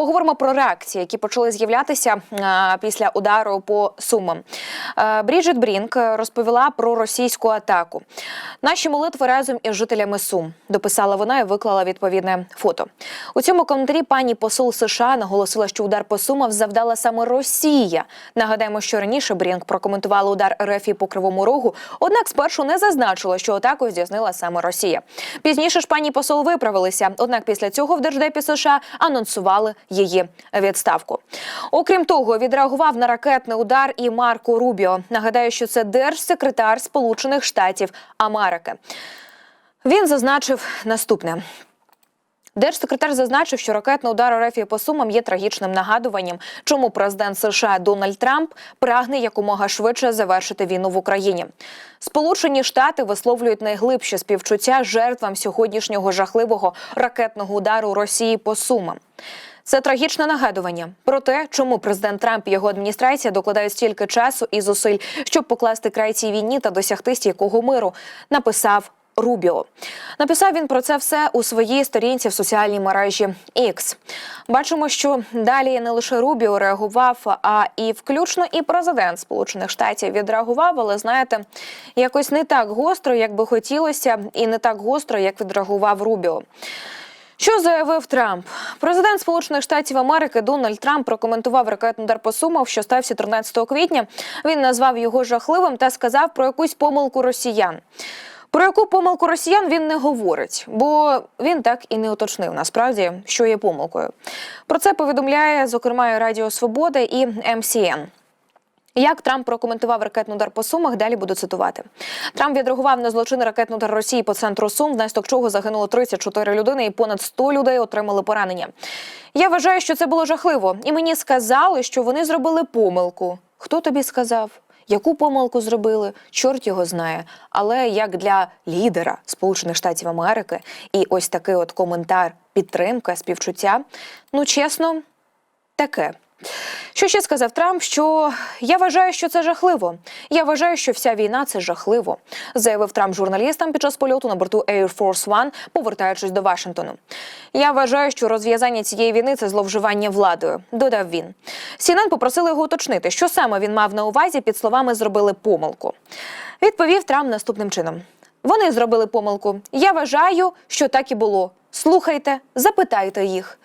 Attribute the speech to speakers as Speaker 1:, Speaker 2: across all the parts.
Speaker 1: Поговоримо про реакції, які почали з'являтися е, після удару по сумам. Е, Бріджит Брінк розповіла про російську атаку. Наші молитви разом із жителями Сум дописала вона і виклала відповідне фото. У цьому коментарі пані посол США наголосила, що удар по сумах завдала саме Росія. Нагадаємо, що раніше Брінк прокоментувала удар РФ по кривому рогу, однак спершу не зазначила, що атаку здійснила саме Росія. Пізніше ж пані посол виправилися. Однак після цього в держдепі США анонсували її відставку. Окрім того, відреагував на ракетний удар і Марко Рубіо. Нагадаю, що це держсекретар Сполучених Штатів Америки. Він зазначив наступне. Держсекретар зазначив, що ракетний удар РФ по сумам є трагічним нагадуванням, чому президент США Дональд Трамп прагне якомога швидше завершити війну в Україні. Сполучені Штати висловлюють найглибші співчуття жертвам сьогоднішнього жахливого ракетного удару Росії по сумам. Це трагічне нагадування про те, чому президент Трамп і його адміністрація докладають стільки часу і зусиль, щоб покласти край цій війні та досягти стійкого миру. Написав Рубіо. Написав він про це все у своїй сторінці в соціальній мережі X. Бачимо, що далі не лише Рубіо реагував, а і включно і президент Сполучених Штатів відреагував, але знаєте, якось не так гостро, як би хотілося, і не так гостро, як відреагував Рубіо. Що заявив Трамп? Президент Сполучених Штатів Америки Дональд Трамп прокоментував ракетний удар по Сумах, що стався 13 квітня. Він назвав його жахливим та сказав про якусь помилку росіян. Про яку помилку росіян він не говорить, бо він так і не уточнив насправді, що є помилкою. Про це повідомляє зокрема Радіо Свобода і МСН. Як Трамп прокоментував ракетний удар по Сумах, далі буду цитувати. Трамп відреагував на злочинний ракетний удар Росії по центру Сум, внаслідок чого загинуло 34 людини і понад 100 людей отримали поранення. Я вважаю, що це було жахливо, і мені сказали, що вони зробили помилку. Хто тобі сказав? Яку помилку зробили, чорт його знає. Але як для лідера Сполучених Штатів Америки, і ось такий от коментар, підтримка, співчуття. Ну чесно, таке. Що ще сказав Трамп? Що я вважаю, що це жахливо. Я вважаю, що вся війна це жахливо, заявив Трамп журналістам під час польоту на борту Air Force One, повертаючись до Вашингтону. Я вважаю, що розв'язання цієї війни це зловживання владою. Додав він. CNN попросили його уточнити, що саме він мав на увазі під словами зробили помилку. Відповів Трамп наступним чином: вони зробили помилку. Я вважаю, що так і було. Слухайте, запитайте їх.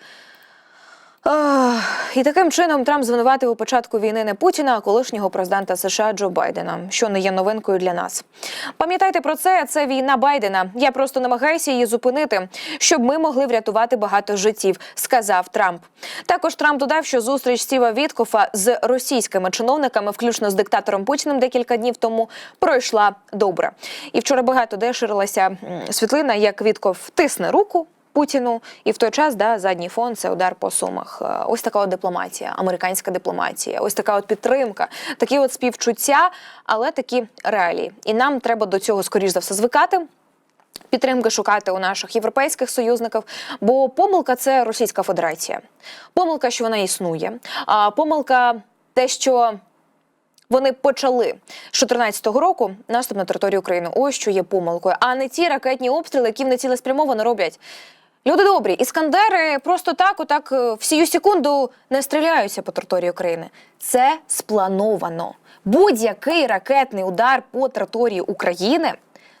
Speaker 1: І таким чином Трамп звинуватив у початку війни не Путіна, а колишнього президента США Джо Байдена, що не є новинкою для нас. Пам'ятайте про це. Це війна Байдена. Я просто намагаюся її зупинити, щоб ми могли врятувати багато життів, сказав Трамп. Також Трамп додав, що зустріч Стіва Віткофа з російськими чиновниками, включно з диктатором Путіним, декілька днів тому пройшла добре. І вчора багато де ширилася світлина, як Вітков тисне руку. Путіну, і в той час да задній фон це удар по сумах. Е, Ось така от дипломатія, американська дипломатія, ось така от підтримка, такі от співчуття, але такі реалії. І нам треба до цього скоріш за все звикати. Підтримки шукати у наших європейських союзників, бо помилка це Російська Федерація. Помилка, що вона існує. А помилка те, що вони почали з 14-го року наступ на територію України. Ось що є помилкою, а не ті ракетні обстріли, які вони цілеспрямовано роблять. Люди добрі, іскандери просто так, отак е, в сію секунду не стріляються по території України. Це сплановано. Будь-який ракетний удар по території України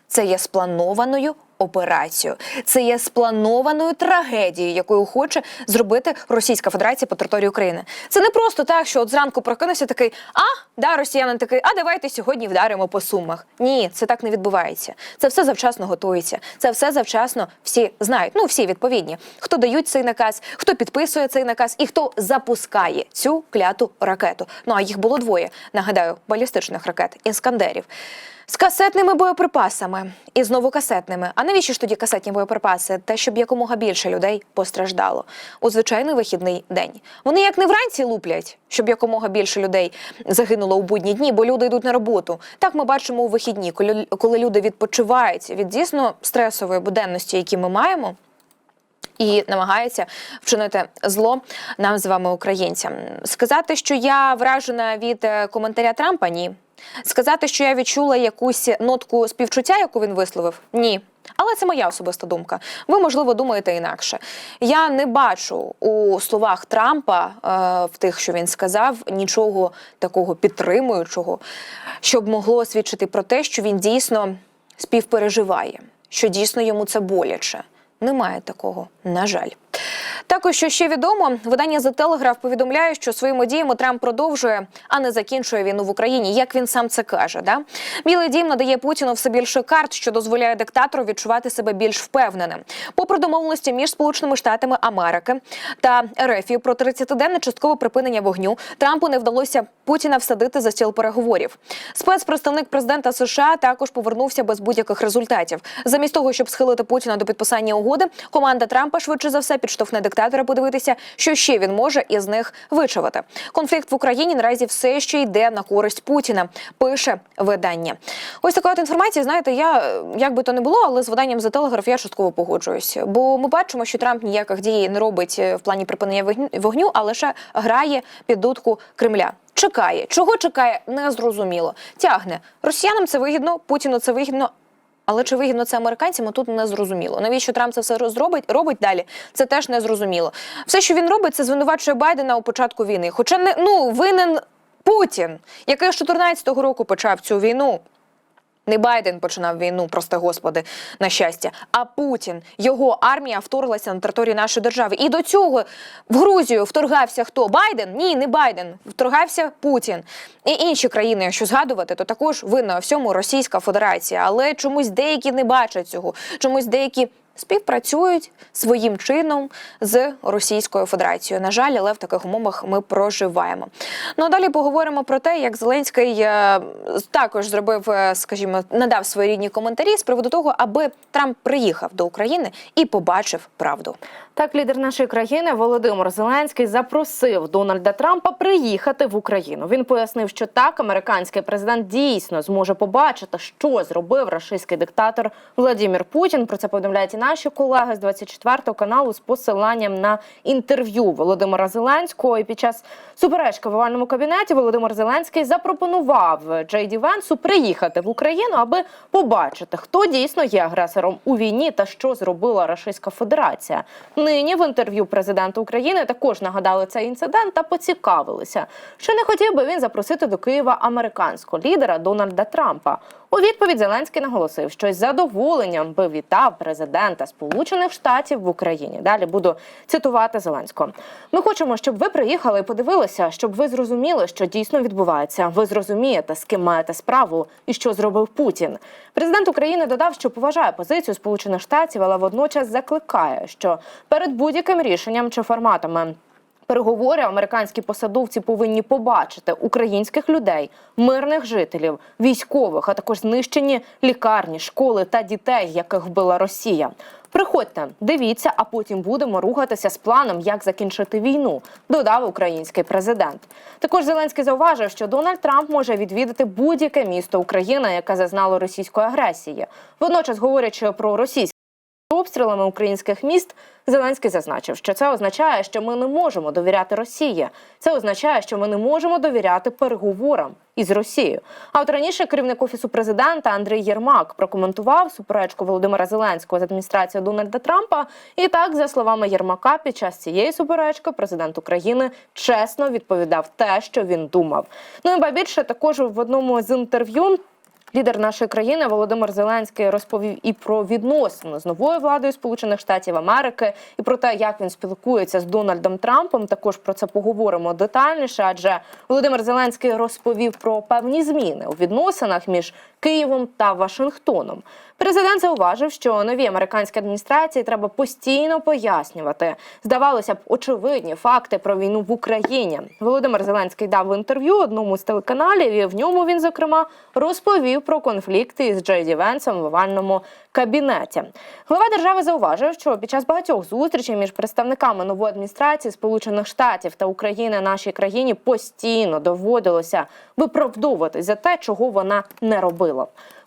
Speaker 1: це є спланованою операцією. Це є спланованою трагедією, якою хоче зробити Російська Федерація по території України. Це не просто так, що от зранку прокинувся такий, а да, росіянин такий, а давайте сьогодні вдаримо по сумах. Ні, це так не відбувається. Це все завчасно готується. Це все завчасно всі знають. Ну всі відповідні, хто дають цей наказ, хто підписує цей наказ і хто запускає цю кляту ракету. Ну а їх було двоє. Нагадаю, балістичних ракет іскандерів. З касетними боєприпасами і знову касетними. А навіщо ж тоді касетні боєприпаси? Те, щоб якомога більше людей постраждало у звичайний вихідний день. Вони як не вранці луплять, щоб якомога більше людей загинуло у будні дні, бо люди йдуть на роботу. Так ми бачимо у вихідні, коли, люди відпочивають від дійсно стресової буденності, які ми маємо. І намагається вчинити зло нам з вами, українцям. Сказати, що я вражена від е, коментаря Трампа, ні. Сказати, що я відчула якусь нотку співчуття, яку він висловив? Ні. Але це моя особиста думка. Ви, можливо, думаєте інакше. Я не бачу у словах Трампа, е, в тих, що він сказав, нічого такого підтримуючого, щоб могло свідчити про те, що він дійсно співпереживає, що дійсно йому це боляче. Немає такого, на жаль. Також, що ще відомо, видання The Telegraph повідомляє, що своїми діями Трамп продовжує, а не закінчує війну в Україні, як він сам це каже. Да? Білий дім надає Путіну все більше карт, що дозволяє диктатору відчувати себе більш впевненим. Попри домовленості між Сполученими Штатами Америки та РФ про 30-денне часткове припинення вогню, Трампу не вдалося Путіна всадити за стіл переговорів. Спецпредставник президента США також повернувся без будь-яких результатів. Замість того, щоб схилити Путіна до підписання угоди, команда Трампа швидше за все підштовхне диктатора подивитися, що ще він може із них вичавити. Конфлікт в Україні наразі все ще йде на користь Путіна. Пише видання. Ось така от інформація. Знаєте, я як би то не було, але з виданням The Telegraph я частково погоджуюсь. Бо ми бачимо, що Трамп ніяких дій не робить е, в плані припинення вогню, а лише грає під дудку Кремля. Чекає, чого чекає, не зрозуміло. Тягне росіянам це вигідно, Путіну це вигідно. Але чи вигідно це американцям, тут не зрозуміло. Навіщо Трамп це все розробить, робить далі? Це теж не зрозуміло. Все, що він робить, це звинувачує Байдена у початку війни. Хоча не ну винен Путін, який з 14-го року почав цю війну. Не Байден починав війну, прости господи, на щастя, а Путін, його армія вторглася на територію нашої держави. І до цього в Грузію вторгався хто? Байден? Ні, не Байден. Вторгався Путін. І інші країни, якщо згадувати, то також винна всьому Російська Федерація. Але чомусь деякі не бачать цього, чомусь деякі. Співпрацюють своїм чином з Російською Федерацією. На жаль, але в таких умовах ми проживаємо. Ну а далі поговоримо про те, як Зеленський е, також зробив, е, скажімо, надав своєрідні коментарі з приводу того, аби Трамп приїхав до України і побачив правду.
Speaker 2: Так, лідер нашої країни Володимир Зеленський запросив Дональда Трампа приїхати в Україну. Він пояснив, що так американський президент дійсно зможе побачити, що зробив рашистський диктатор Владимир Путін. Про це повідомляють і наші колеги з 24 каналу з посиланням на інтерв'ю Володимира Зеленського. І під час суперечки в овальному кабінеті Володимир Зеленський запропонував Джей Ді Венсу приїхати в Україну, аби побачити, хто дійсно є агресором у війні та що зробила Рашистська Федерація. Нині в інтерв'ю президента України також нагадали цей інцидент та поцікавилися, що не хотів би він запросити до Києва американського лідера Дональда Трампа. У відповідь Зеленський наголосив, що з задоволенням би вітав президента Сполучених Штатів в Україні. Далі буду цитувати Зеленського. Ми хочемо, щоб ви приїхали і подивилися, щоб ви зрозуміли, що дійсно відбувається. Ви зрозумієте, з ким маєте справу і що зробив Путін. Президент України додав, що поважає позицію Сполучених Штатів, але водночас закликає, що перед будь-яким рішенням чи форматами Переговори американські посадовці повинні побачити українських людей, мирних жителів, військових, а також знищені лікарні, школи та дітей, яких вбила Росія. Приходьте, дивіться, а потім будемо рухатися з планом, як закінчити війну, додав український президент. Також Зеленський зауважив, що Дональд Трамп може відвідати будь-яке місто України, яке зазнало російської агресії. Водночас, говорячи про російські обстрілами українських міст, Зеленський зазначив, що це означає, що ми не можемо довіряти Росії. Це означає, що ми не можемо довіряти переговорам із Росією. А от раніше керівник офісу президента Андрій Єрмак прокоментував суперечку Володимира Зеленського з адміністрацією Дональда Трампа. І так, за словами Єрмака, під час цієї суперечки президент України чесно відповідав те, що він думав. Ну і ба більше також в одному з інтерв'ю. Лідер нашої країни Володимир Зеленський розповів і про відносини з новою владою Сполучених Штатів Америки, і про те, як він спілкується з Дональдом Трампом. Також про це поговоримо детальніше. Адже Володимир Зеленський розповів про певні зміни у відносинах між Києвом та Вашингтоном. Президент зауважив, що новій американській адміністрації треба постійно пояснювати. Здавалося б, очевидні факти про війну в Україні. Володимир Зеленський дав інтерв'ю одному з телеканалів. і В ньому він зокрема розповів про конфлікти із Джей Ді Венсом в овальному кабінеті. Глава держави зауважив, що під час багатьох зустрічей між представниками нової адміністрації Сполучених Штатів та України нашій країні постійно доводилося виправдовуватись за те, чого вона не робила.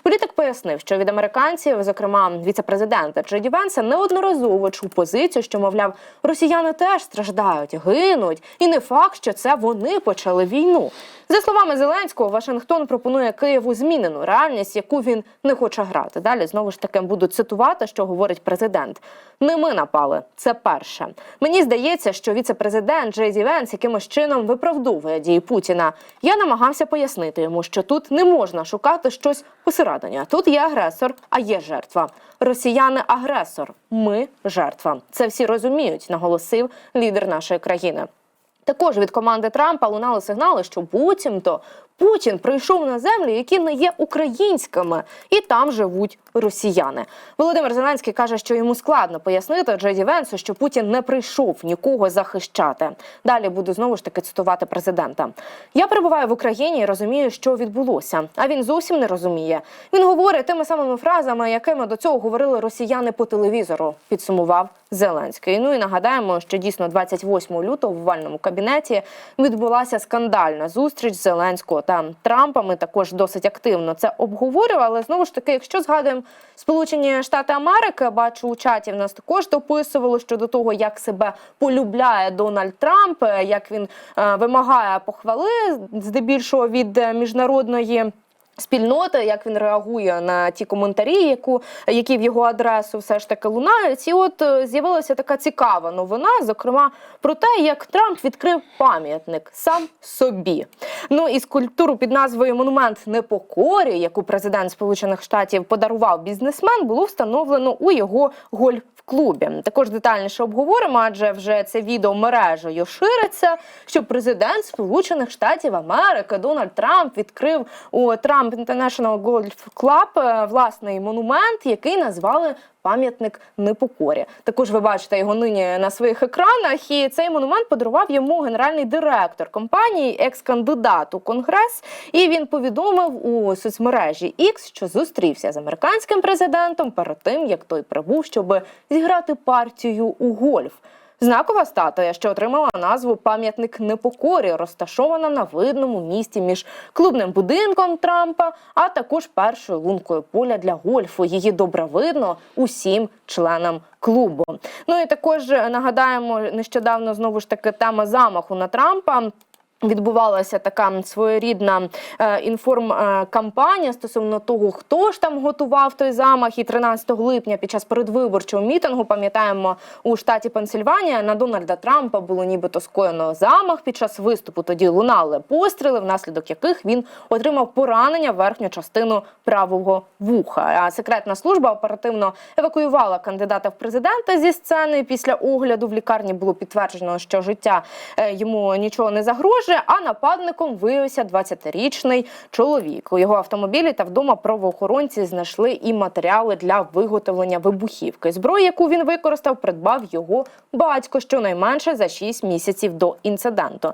Speaker 2: Політик пояснив, що від американців, зокрема віце-президента Джеді Венса, неодноразово чув позицію, що мовляв, росіяни теж страждають, гинуть, і не факт, що це вони почали війну. За словами Зеленського, Вашингтон пропонує Києву змінену реальність, яку він не хоче грати. Далі знову ж таки буду цитувати, що говорить президент. Не ми напали. Це перше. Мені здається, що віце-президент Джей Ді Венс якимось чином виправдовує дії Путіна. Я намагався пояснити йому, що тут не можна шукати щось посередині. Тут є агресор, а є жертва. Росіяни агресор. Ми жертва. Це всі розуміють, наголосив лідер нашої країни. Також від команди Трампа лунали сигнали, що буцімто Путін прийшов на землі, які не є українськими, і там живуть росіяни. Володимир Зеленський каже, що йому складно пояснити Джеді Венсу, що Путін не прийшов нікого захищати. Далі буду знову ж таки цитувати президента. Я перебуваю в Україні і розумію, що відбулося. А він зовсім не розуміє. Він говорить тими самими фразами, якими до цього говорили росіяни по телевізору. Підсумував Зеленський. Ну і нагадаємо, що дійсно 28 лютого в овальному кабінеті відбулася скандальна зустріч Зеленського та Трампа. Ми також досить активно це обговорювали. Знову ж таки, якщо згадуємо Сполучені Штати Америки, бачу у чаті в нас також дописувало щодо того, як себе полюбляє Дональд Трамп, як він е, вимагає похвали здебільшого від міжнародної. Спільноти, як він реагує на ті коментарі, яку які в його адресу все ж таки лунають, і от е, з'явилася така цікава новина, зокрема про те, як Трамп відкрив пам'ятник сам собі. Ну і скульптуру під назвою Монумент непокорі, яку президент Сполучених Штатів подарував бізнесмен, було встановлено у його гольф. Клубі також детальніше обговоримо, адже вже це відео мережею шириться. Що президент Сполучених Штатів Америки Дональд Трамп відкрив у Trump International Golf Club е, власний монумент, який назвали пам'ятник непокорі. Також ви бачите його нині на своїх екранах. І цей монумент подарував йому генеральний директор компанії, екс-кандидат у конгрес. І він повідомив у соцмережі X, що зустрівся з американським президентом перед тим, як той прибув, щоб зіграти партію у гольф. Знакова статуя, що отримала назву пам'ятник непокорі, розташована на видному місці між клубним будинком Трампа, а також першою лункою поля для гольфу. Її добре видно усім членам клубу. Ну і також е, нагадаємо, нещодавно знову ж таки тема замаху на Трампа. Відбувалася така своєрідна е, інформкампанія стосовно того, хто ж там готував той замах. І 13 липня під час передвиборчого мітингу пам'ятаємо у штаті Пенсильванія на Дональда Трампа було нібито скоєно замах. Під час виступу тоді лунали постріли, внаслідок яких він отримав поранення в верхню частину правого вуха. А секретна служба оперативно евакуювала кандидата в президента зі сцени. Після огляду в лікарні було підтверджено, що життя е, йому нічого не загрожує. А нападником виявився 20-річний чоловік. У його автомобілі та вдома правоохоронці знайшли і матеріали для виготовлення вибухівки. Зброю, яку він використав, придбав його батько щонайменше за 6 місяців до інциденту.